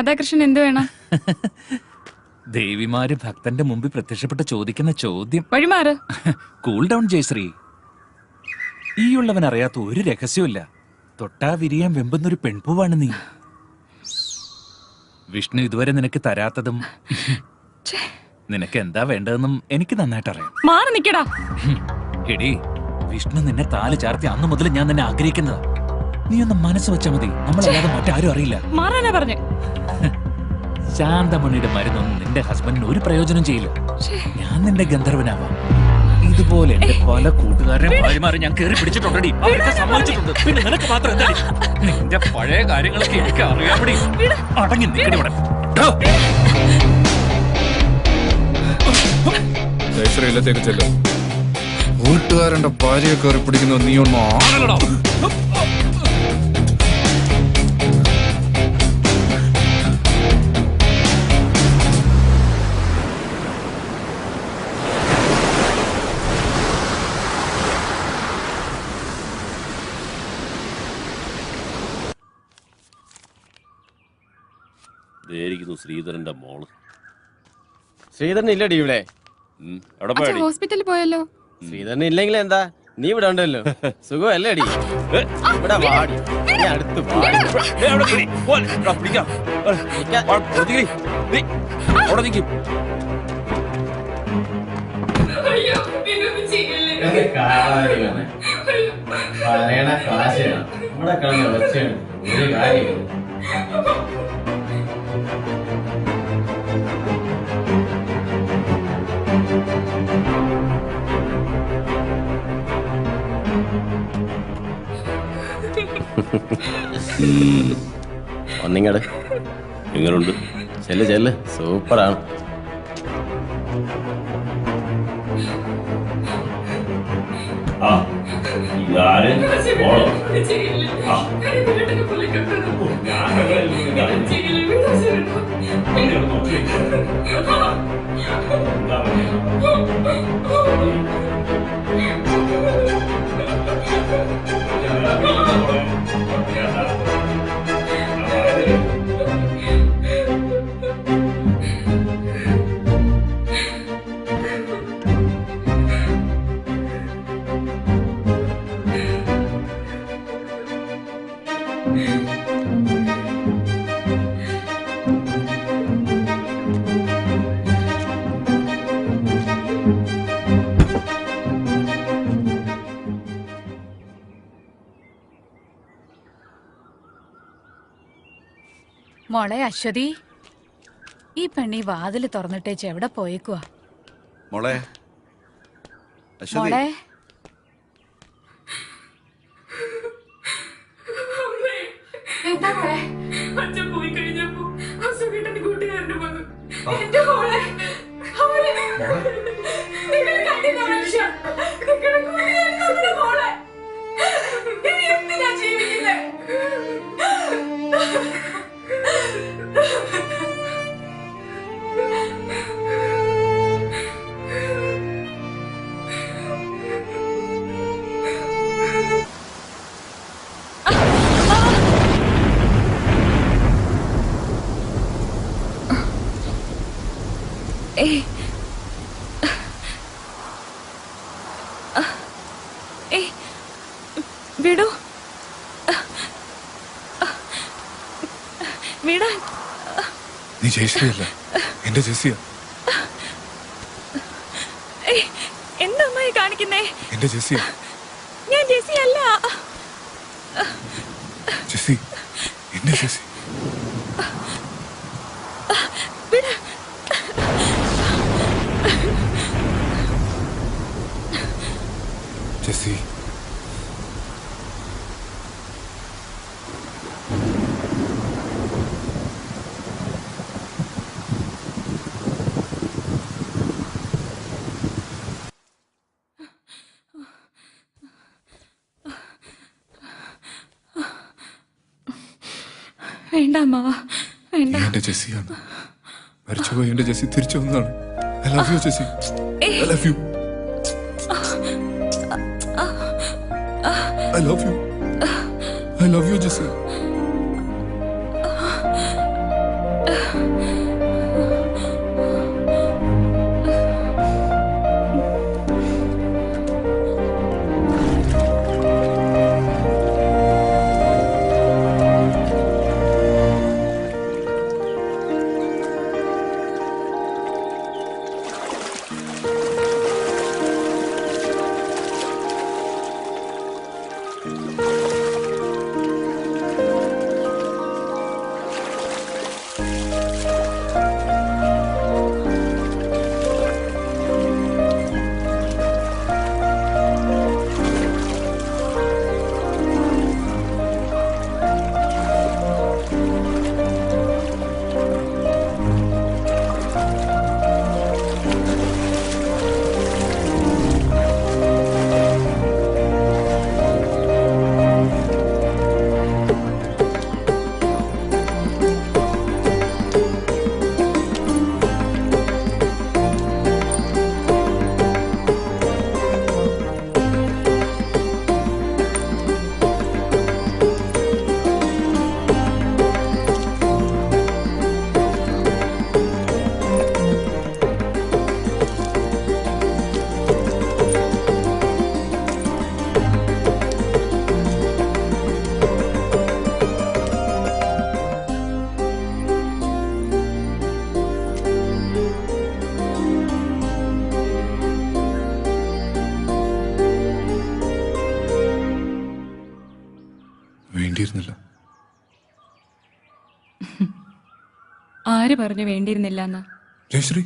രാധാകൃഷ്ണൻ എന്ത് വേണം? ദേവിമാര് ഭക്തന്റെ മുമ്പിൽ പ്രത്യക്ഷപ്പെട്ട് ചോദിക്കുന്ന ചോദ്യം. വഴിമാറ്. Cool down Jayashree. ഈ ഉള്ളവൻ അറിയാത്ത ഒരു രഹസ്യമില്ല തൊട്ടാ വിരിയാൻ വെമ്പുന്നൊരു പെൺപൂവാണ് നീ. വിഷ്ണു ഇതുവരെ നിനക്ക് തരാത്തതും നിനക്ക് എന്താ വേണ്ടതെന്നും എനിക്ക് നന്നായിട്ട് അറിയാം മാറി നിക്കടാ. എടി വിഷ്ണു നിന്നെ താൽ ചാർത്തി അന്ന് മുതൽ ഞാൻ നിന്നെ ആഗ്രഹിക്കുന്നതാ. നീ ഒന്ന് മനസ്സ് വെച്ചാ മതി. നമ്മളല്ലാതെ മറ്റാരും അറിയില്ല. മാറാനാ പറഞ്ഞു. ശാന്തമണിയുടെ മരുന്നൊന്നും നിന്റെ ഹസ്ബൻഡിന് ഒരു പ്രയോജനം ചെയ്യില്ല. ഞാൻ നിന്റെ ഗന്ധർവനാവാം. ഇതുപോലെ എന്റെ പല കൂട്ടുകാരെ ഭാര്യമാരെ ഞാൻ കയറി പിടിച്ചിട്ടുണ്ടടി. അവരൊക്കെ സമ്മതിച്ചിട്ടുണ്ട്. പിന്നെ നിനക്ക് മാത്രം എന്താടി? നിന്റെ പഴയ കാര്യങ്ങളൊക്കെ എനിക്ക് അറിയാമടി. അടങ്ങി നിൽക്കടി ഇവിടെ ഇല്ലത്തേക്ക് ചെല്ലും. കൂട്ടുകാരന്റെ ഭാര്യയെ കയറി പിടിക്കുന്ന നീ ഒന്നും ആണല്ലോടാ. ഇതായിരിക്കുന്നു ശ്രീധരന്റെ മോൾ. ശ്രീധരൻ ഇല്ലടി ഇവിടെ. ഉം, എവിടെ അച്ഛൻ പോയടി? ഹോസ്പിറ്റലിൽ പോയല്ലോ. ശ്രീധരൻ ഇല്ലെങ്കിൽ എന്താ? നീ ഇവിടെ ഉണ്ടല്ലോ. സുഖമല്ലേ അടി ഇവിടെ വാടി. നീ അടുത്ത് വാടി അവിടെ. എടാ, പിടിക്കാം. നിക്കാൻ. നീ, അവിടെ പറയണ കാശാണ് നമ്മുടെ ഒരു കാര്യം ഒന്നിങ്ങട് നിങ്ങളുണ്ട് ചെല്ല് ചെല്ല് സൂപ്പറാണ് ആ ഇതാര് ആ. മോളെ അശ്വതി ഈ പെണ്ണി വാതിൽ തുറന്നിട്ടേച്ച് എവിടെ പോയേക്കുവാ? മോളെ മോളെ. ഏയ് വിടൂ. വിടാൻ നീ ജയശ്രീയല്ല? എന്റെ ജെസിയ ഏയ് എന്താ അമ്മായി കാണിക്കുന്നേ? എന്റെ ഞാൻ ജെസി അല്ല. ജെസ്സി എന്റെ ജെസ്സി വിട് ജെസ്സി വേണ്ട അമ്മാവ വേണ്ട. നീ എന്റെ ജെസ്സിയാണ് മരിച്ചുപോയി എന്റെ ജെസ്സി തിരിച്ചു വന്നതാണ്. I love you Jessie. I love you I love you I love you Jessie ആര് പറഞ്ഞു വേണ്ടിയിരുന്നില്ല എന്ന് ജയശ്രീ.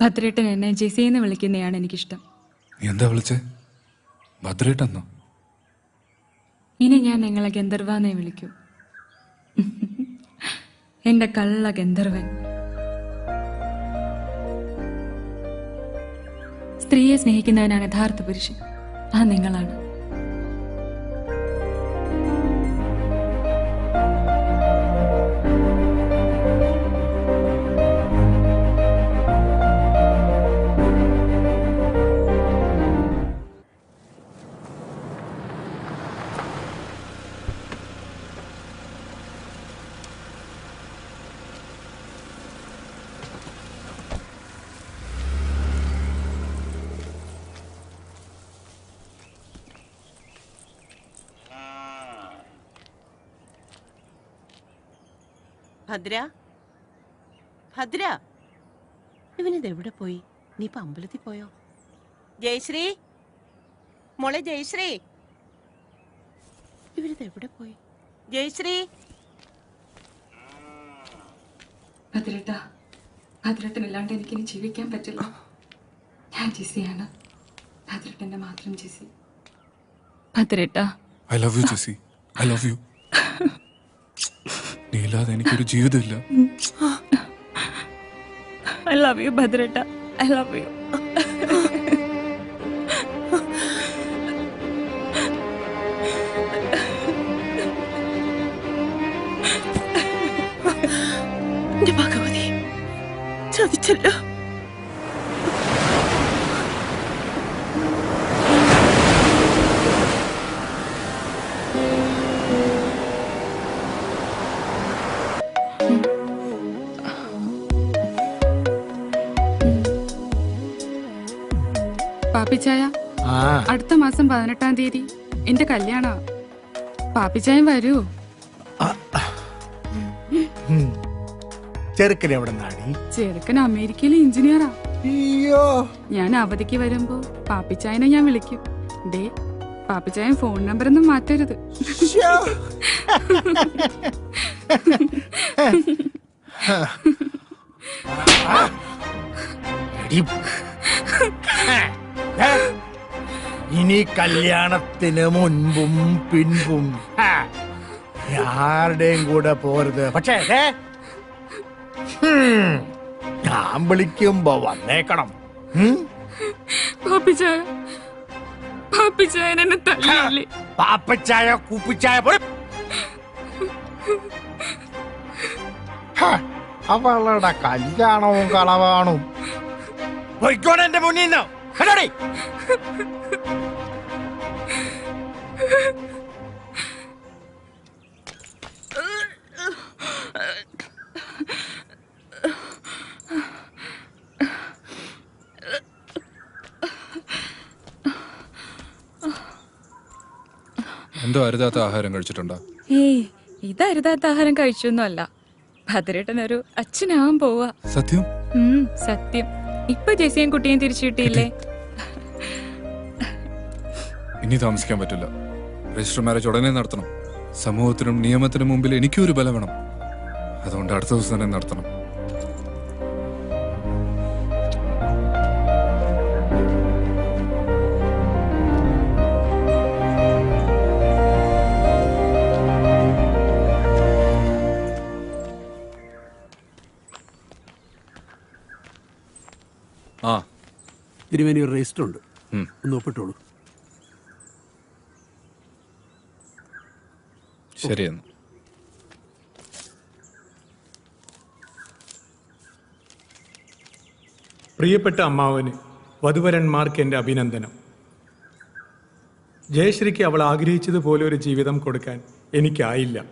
ഭദ്രേട്ടൻ എന്നെ ജെസി എന്ന് വിളിക്കുന്നതാണ് എനിക്കിഷ്ടം എന്താ വിളിച്ചേ? ഭദ്രേട്ടെന്നോ? ഇനി ഞാൻ നിങ്ങളെ ഗന്ധർവാന്നെ വിളിക്കൂ. എന്റെ കള്ള ഗന്ധർവൻ. സ്ത്രീയെ സ്നേഹിക്കുന്നവനാണ് യഥാർത്ഥ പുരുഷൻ. ആ നിങ്ങളാണ്. ഭദ്ര? ഭദ്ര? ഇവനിത് എവിടെ പോയി? നീ ഇപ്പൊ അമ്പലത്തിൽ പോയോ? ജയശ്രീ? മോളെ ജയശ്രീ? ഇവനിത് എവിടെ പോയി? ജയശ്രീ? ഭദ്രേട്ട ഭദ്രേട്ടനില്ലാണ്ട് എനിക്കിനി ജീവിക്കാൻ പറ്റില്ല. ഞാൻ ജിസിയാണ് ഭദ്രട്ടന്റെ മാത്രം Jisi ഭദ്രേട്ട. I love you Jisy I love you നീ ഇല്ലാതെ എനിക്കൊരു ജീവിതമില്ല. ഐ ലവ് യു ഭദ്രട്ട. ഐ ലവ് യു ഭഗവതി ചതിച്ചല്ലോ. പാപ്പിച്ചായ അടുത്ത മാസം പതിനെട്ടാം തീയതി എന്റെ കല്യാണ. പാപ്പിച്ചായം വരൂ. ചെറുക്കൻ എവിടെ നാടി ചെറുക്കൻ അമേരിക്കയിലെ എഞ്ചിനീയറാ. അയ്യോ. ഞാൻ അവധിക്ക് വരുമ്പോ പാപ്പിച്ചായനെ ഞാൻ വിളിക്കും. ഡേ പാപ്പിച്ചായൻ ഫോൺ നമ്പർ ഒന്നും മാറ്റരുത്. ശ്ശോ. ഇനി കല്യാണത്തിന് മുൻപും പിൻപും. ആരുടെയും കൂടെ പോരുത്. പക്ഷേ ഞാൻ വിളിക്കുമ്പോ വന്നേക്കണം? പാപ്പിച്ചായ. കുപ്പിച്ചായ അവളുടെ കല്യാണവും കളവാണും. പൊയ്ക്കോടെ എന്റെ മുന്നിൽ നിന്ന്. കേട്ടോടി എന്തോ അരുതാത്ത ആഹാരം കഴിച്ചിട്ടുണ്ടോ? ഏയ് അരുതാത്ത ആഹാരം കഴിച്ചൊന്നുമല്ല. ഭദ്രേട്ടൻ ഒരു അച്ഛനാവാൻ പോവാ. സത്യം? ഉം, സത്യം. ഇപ്പൊ ജെസിയും കുട്ടിയും തിരിച്ചു കിട്ടിയില്ലേ? ഇനി താമസിക്കാൻ പറ്റില്ല. രജിസ്റ്റർ മാരേജ് ഉടനെ നടത്തണം. സമൂഹത്തിനും നിയമത്തിനും മുമ്പിൽ എനിക്കും ഒരു ബലം വേണം. അതുകൊണ്ട് അടുത്ത ദിവസം തന്നെ നടത്തണം. ആ. തിരുവേനി ഒരു രജിസ്റ്റർ ഉണ്ട്. ഒന്ന് ഒപ്പിട്ടോളൂ. ശരിയെന്ന് പ്രിയപ്പെട്ട അമ്മാവന് വധുവരന്മാർക്ക് എന്റെ അഭിനന്ദനം. ജയശ്രീക്ക് അവൾ ആഗ്രഹിച്ചതുപോലെ ഒരു ജീവിതം കൊടുക്കാൻ എനിക്കായില്ല.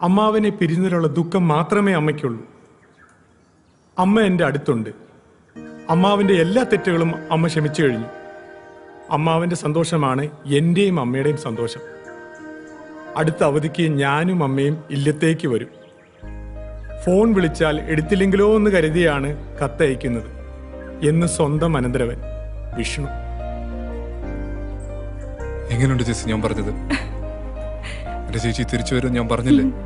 അമ്മാവനെ പിരിഞ്ഞതിലുള്ള ദുഃഖം മാത്രമേ അമ്മയ്ക്കുള്ളൂ. അമ്മ എന്റെ അടുത്തുണ്ട്. അമ്മാവിന്റെ എല്ലാ തെറ്റുകളും അമ്മ ക്ഷമിച്ചു കഴിഞ്ഞു. അമ്മാവിന്റെ സന്തോഷമാണ് എന്റെയും അമ്മയുടെയും സന്തോഷം. അടുത്ത അവധിക്ക് ഞാനും അമ്മയും ഇല്ലത്തേക്ക് വരും. ഫോൺ വിളിച്ചാൽ എടുത്തില്ലെങ്കിലോ എന്ന് കരുതിയാണ് കത്തയക്കുന്നത്. എന്ന് സ്വന്തം അനന്തരവൻ വിഷ്ണു. എങ്ങനെയുണ്ട് ചേച്ചി ഞാൻ പറഞ്ഞത്? എന്റെ ചേച്ചി തിരിച്ചു വരും ഞാൻ പറഞ്ഞില്ലേ?